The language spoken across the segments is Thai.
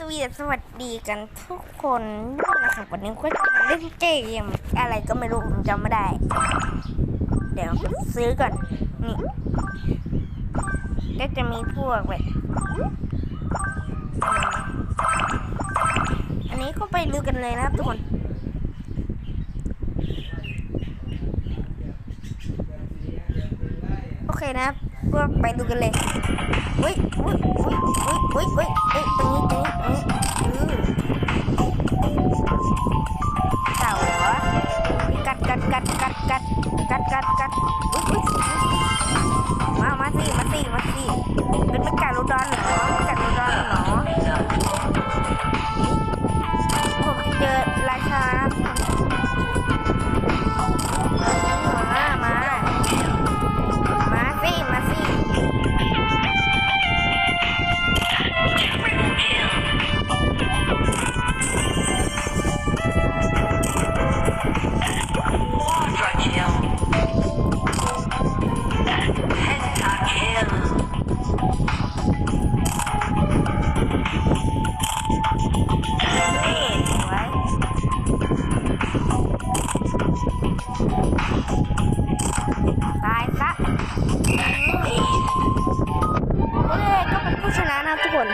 สวีสวัสดีกันทุกคนด้วยนะครับวันนี้ก็จะมาเล่นเกมอะไรก็ไม่รู้ผมจำไม่ได้ เดี๋ยวซื้อก่อน นี่ก็จะมีพวกแบบอันนี้ก็ไปดูกันเลยนะครับทุกคนโอเคนะครับ ก็ไปดูกันเลยอุ้ยอุ้ยอุ้ยอุ้ยอุ้ยอุ้ยเอ้ยตรงนี้ตรงนี้ตรงนี้อือเต่าเหรอกัดกัดกัดกัดกัดกัดกัด ผู้ชนะนะทุกคน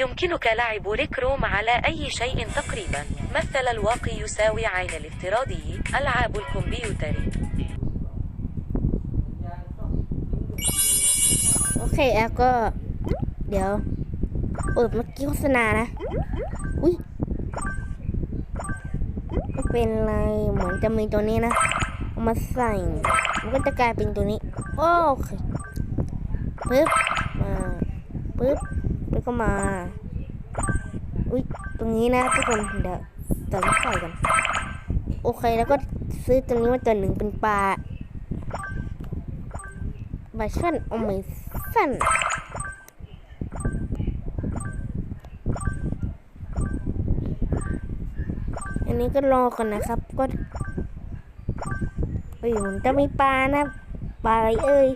يمكنك لعب ريكروم على أي شيء تقريبا مثل الواقي يساوي عين الافتراضي ألعاب الكمبيوتر โอเคแอลก็ เดี๋ยวเปิดเมื่อกี้โฆษณานะ อุ้ยไม่ เป็นไรเหมือนจะมีตัวนี้นะเอามาใส่ มันก็จะกลายเป็นตัวนี้ โอเคปึ๊บมาปึ๊บแล้วก็มา อุ้ยตรงนี้นะทุกคนเดี๋ยวเติมใส่กัน โอเคแล้วก็ซื้อตัวนี้มาตัวหนึ่งเป็นปลาบาชันอเมซันอั นี้ก็รอก่อนนะครับ ก็เอ้ยมันจะมีปลานะปลาอะไรเอ่ย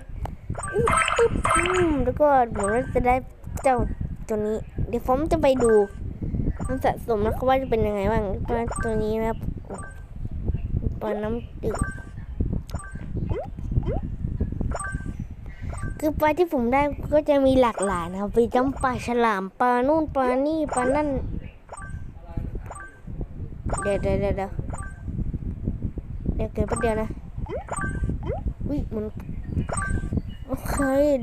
แล้วก็ผมจะได้เจ้าตัวนี้ เดี๋ยวผมจะไปดู มันสะสมนะครับว่าจะเป็นยังไงบ้างปลาตัวนี้นะครับปลาน้ำจืดคือปลาที่ผมได้ก็จะมีหลากหลายนะครับมีทั้งปลาฉลามปลานู่นปลานี่ปลานั่น เดี๋ยวเดี๋ยวเดี๋ยวเดี๋ยวเดี๋ยวเกินแป๊บเดียวนะอุ้ยมันโอเค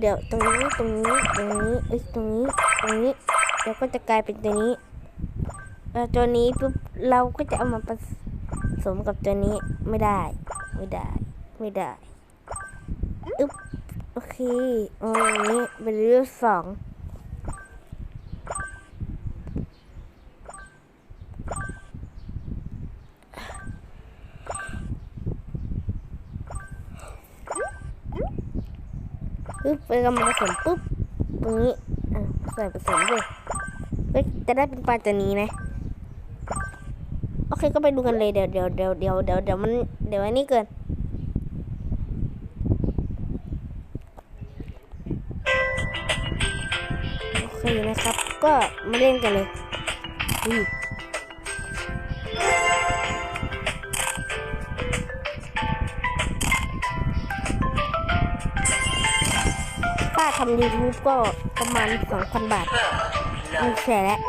เดี๋ยวตรงนี้ตรงนี้ตรงนี้เอ้ยตรงนี้ตรงนี้เดี๋ยวก็จะกลายเป็นตัวนี้ตัวนี้ปุ๊บเราก็จะเอามาผสมกับตัวนี้ไม่ได้ ไม่ได้ ไม่ได้อึ๊บโอเคอาอย่างนี้เป็นเรื่องสอง ปึ๊บไปกำลังผสมปุ๊บตรงนี้อะใส่ผสมเลยเฮ้ยจะได้เป็นปลาตัวนี้นะ โอเคก็ไปดูกันเลยเดี๋ยวเดี๋ยวเดี๋ยวเดี๋ยวเดี๋ยวเดี๋ยวมันเดี๋ยวอันนี้เกินโอเคนะครับ ก็มาเล่นกันเลยอุ้ ทำ YouTube ก็ประมาณ 2,000 บาทม่แชร์แล้ว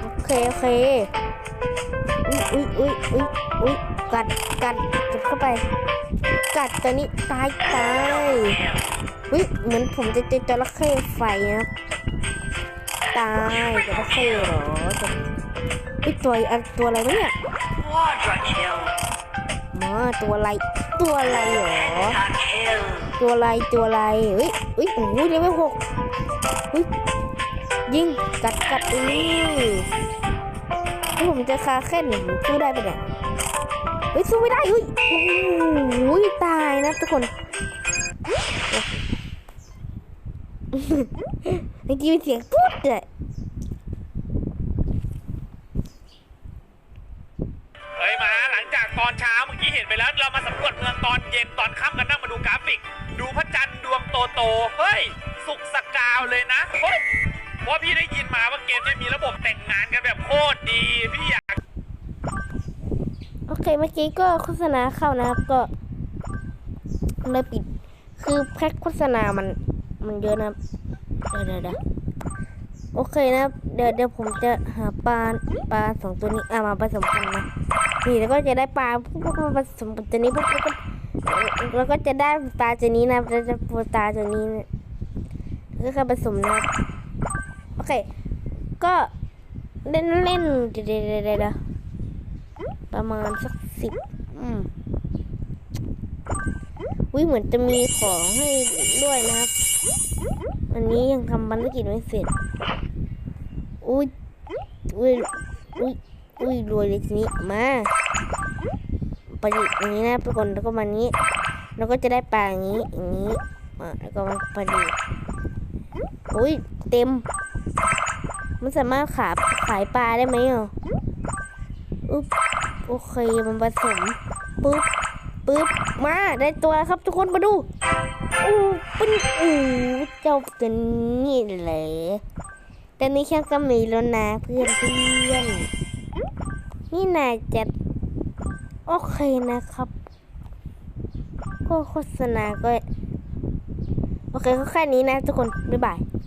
โอเค โอเค อุ้ยอุ้ยอุ้ยอุ้ยอุ้ยกัดกัดจุดเข้าไป กัดตัวนี้ตายตายเฮ้ยเหมือนผมจะเจอจระเข้ไฟนะตายจระเข้เหรอจะเฮ้ยตัวอะตัวอะไรวะเนี่ย มาตัวอะไร ตัวอะไรเหรอ ตัวอะไรตัวอะไรเฮ้ยเฮ้ยโอ้โหเลเวลหกเฮ้ยยิงกัดกัดอุ้ผมจะคาแค่หนึ่งสู้ได้ปะเนี่ยเฮ้ยสู้ไม่ได้เฮ้ยโอ้โหตายนะทุกคนเมื่อกี้มีเสียงปุ๊ดเลยมาหลังจากตอนเช้า เมื่อกี้เห็นไปแล้วเรามาสำรวจเมืองตอนเย็นตอนค่ำกันนั่งมาดูกราฟิก ดูพระจันทร์ดวงโตโตๆเฮ้ย สุกสกาวเลยนะเฮ้ยเพราะพี่ได้ยินมาว่าเกมจะมีระบบแต่งงานกันแบบโคตรดีพี่อยากโอเคเมื่อกี้ก็โฆษณาเข้านะครับก็เลยปิด คือแพ็คโฆษณามันมันเยอะนะครับเดี๋ยวเดี๋ยวโอเคนะครับ เดี๋ยวเดี๋ยวผมจะหาปลาปลาสองตัวนี้อะมาผสมกันนะ นี่แล้วก็จะได้ปลาพวกมาผสมกันตัวนี้พวกแล้วก็แล้วก็จะได้ปลาตัวนี้นะครับแล้วจะปลาตัวนี้นี่ยแล้วก็ผสมนะโอเค ก็เล่นเล่นเดี๋ยวเดี๋ยวประมาณสักสิบอืมวิเหมือนจะมีของให้ด้วยนะครับอันนี้ยังทำภารกิจไม่เสร็จ อุ้ยอุ้ยอุ้ย อุ้ยรวยเลยทีนี้มาประดิอย่างนี้นะทุกคนแล้วก็มานี้แล้วก็จะได้ปลาอย่างนี้อย่างนี้มาแล้วก็มาประดิอุ้ยเต็ม มันสามารถขาขายปลาได้ไหมอะอุ๊บโอเคมันผสมปึ๊บปึ๊บมาได้ตัวแล้วครับทุกคนมาดูอู้เป็นอู้เจ้าตัวนี้แหละแต่นี้แค่ก็มีแล้วนะเพื่อนเพื่อน นี่นายจะโอเคนะครับ ก็โฆษณาก็ โอเคก็แค่นี้นะทุกคน บ๊ายบาย